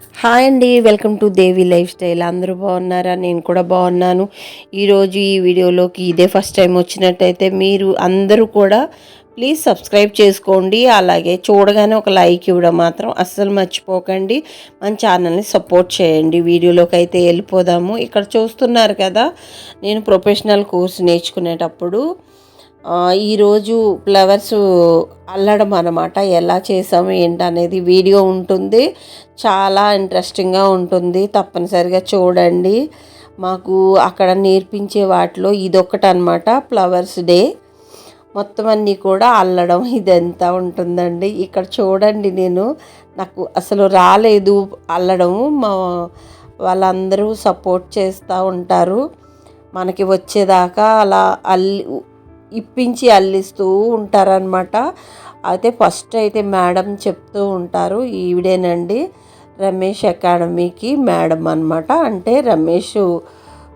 Hi అండి welcome to Devi lifestyle. అందరూ బాగున్నారా? నేను కూడా బాగున్నాను. ఈరోజు ఈ వీడియోలోకి ఇదే ఫస్ట్ టైం వచ్చినట్టయితే మీరు అందరూ కూడా ప్లీజ్ సబ్స్క్రైబ్ చేసుకోండి. అలాగే చూడగానే ఒక లైక్ ఇవ్వడం మాత్రం అస్సలు మర్చిపోకండి. మన ఛానల్ని సపోర్ట్ చేయండి. వీడియోలోకి అయితే వెళ్ళిపోదాము. ఇక్కడ చూస్తున్నారు కదా నేను ప్రొఫెషనల్ కోర్స్ నేర్చుకునేటప్పుడు ఈరోజు ఫ్లవర్స్ అల్లడం అనమాట ఎలా చేసాము ఏంటనేది వీడియో ఉంటుంది. చాలా ఇంట్రెస్టింగ్గా ఉంటుంది. తప్పనిసరిగా చూడండి. మాకు అక్కడ నేర్పించే వాటిలో ఇదొకటి అనమాట ఫ్లవర్స్ డే. మొత్తం అన్నీ కూడా అల్లడం ఇదంతా ఉంటుందండి. ఇక్కడ చూడండి నేను నాకు అసలు రాలేదు అల్లడము. మా వాళ్ళందరూ సపోర్ట్ చేస్తూ ఉంటారు. మనకి వచ్చేదాకా అలా అల్లి ఇప్పించి అల్లిస్తూ ఉంటారనమాట అయితే ఫస్ట్ అయితే మేడం చెప్తూ ఉంటారు ఈవిడేనండి రమేష్ అకాడమీకి మేడం అనమాట అంటే రమేష్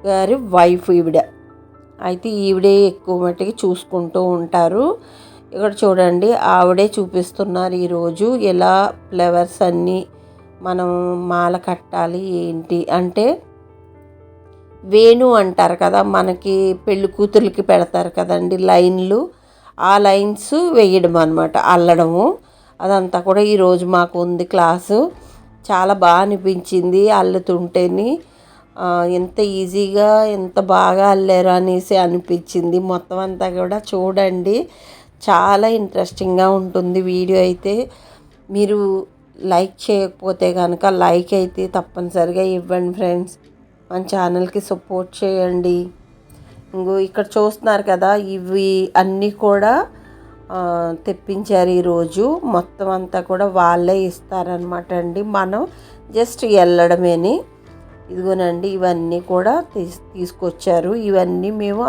గారి వైఫ్ ఈవిడ. అయితే ఈవిడే ఎక్కువ మట్టికి చూసుకుంటూ ఉంటారు. ఇక్కడ చూడండి ఆవిడే చూపిస్తున్నారు ఈరోజు ఎలా ఫ్లవర్స్ అన్నీ మనం మాల కట్టాలి ఏంటి అంటే వేణు అంటారు కదా మనకి పెళ్ళి కూతుర్లకి పెడతారు కదండి లైన్లు. ఆ లైన్స్ వేయడం అనమాట అల్లడము. అదంతా కూడా ఈరోజు మాకు ఉంది క్లాసు. చాలా బాగా అనిపించింది అల్లుతుంటేని. ఎంత ఈజీగా ఎంత బాగా అల్లారు అనేసి అనిపించింది. మొత్తం అంతా కూడా చూడండి. చాలా ఇంట్రెస్టింగ్గా ఉంటుంది వీడియో అయితే. మీరు లైక్ చేయకపోతే కనుక లైక్ అయితే తప్పనిసరిగా ఇవ్వండి ఫ్రెండ్స్. మన ఛానల్కి సపోర్ట్ చేయండి. ఇంకో ఇక్కడ చూస్తున్నారు కదా ఇవి అన్నీ కూడా తెప్పించారు ఈరోజు. మొత్తం అంతా కూడా వాళ్ళే ఇస్తారనమాట అండి. మనం జస్ట్ వెళ్ళడమేని. ఇదిగోనండి ఇవన్నీ కూడా తీస్ తీసుకొచ్చారు. ఇవన్నీ మేము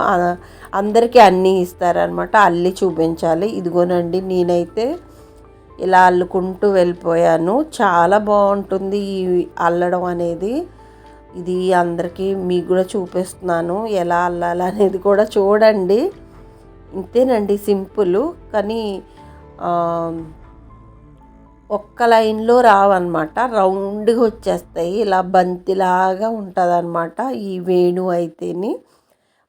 అందరికీ అన్నీ ఇస్తారనమాట అల్లి చూపించాలి. ఇదిగోనండి నేనైతే ఇలా అల్లుకుంటూ వెళ్ళిపోయాను. చాలా బాగుంటుంది ఈ అల్లడం అనేది. ఇది అందరికీ మీకు కూడా చూపిస్తున్నాను. ఎలా అల్లాలి అనేది కూడా చూడండి. ఇంతేనండి సింపుల్. కానీ ఒక్క లైన్లో రావన్నమాట. రౌండ్గా వచ్చేస్తాయి. ఇలా బంతిలాగా ఉంటుంది అనమాట ఈ వేణు అయితేని.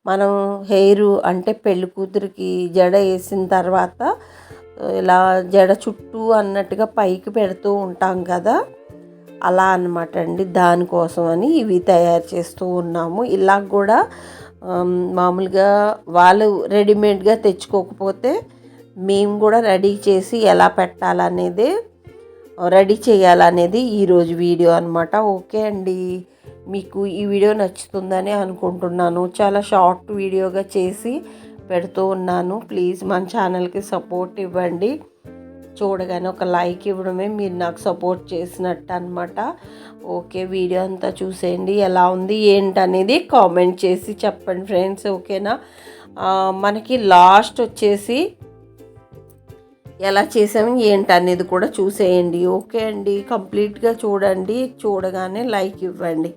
మనం హెయిర్ అంటే పెళ్ళి కూతురికి జడ వేసిన తర్వాత ఇలా జడ చుట్టూ అన్నట్టుగా పైకి పెడుతూ ఉంటాం కదా. అలా అనమాట అండి. దానికోసం అని ఇవి తయారు చేస్తూ ఉన్నాము. ఇలా కూడా మామూలుగా వాళ్ళు రెడీమేడ్గా తెచ్చుకోకపోతే మేము కూడా రెడీ చేసి ఎలా పెట్టాలనేది రెడీ చేయాలనేది ఈరోజు వీడియో అనమాట ఓకే అండి. మీకు ఈ వీడియో నచ్చుతుందని అనుకుంటున్నాను. చాలా షార్ట్ వీడియోగా చేసి పెడుతూ ఉన్నాను. ప్లీజ్ మన ఛానల్కి సపోర్ట్ ఇవ్వండి. చూడగానే ఒక లైక్ ఇవ్వడమే మీరు నాకు సపోర్ట్ చేసినట్టు అనమాట ఓకే వీడియో అంతా చూసేయండి ఎలా ఉంది ఏంటనేది కామెంట్ చేసి చెప్పండి ఫ్రెండ్స్ ఓకేనా? మనకి లాస్ట్ వచ్చేసి ఎలా చేసాము ఏంటి అనేది కూడా చూసేయండి ఓకే అండి? కంప్లీట్గా చూడండి చూడగానే లైక్ ఇవ్వండి.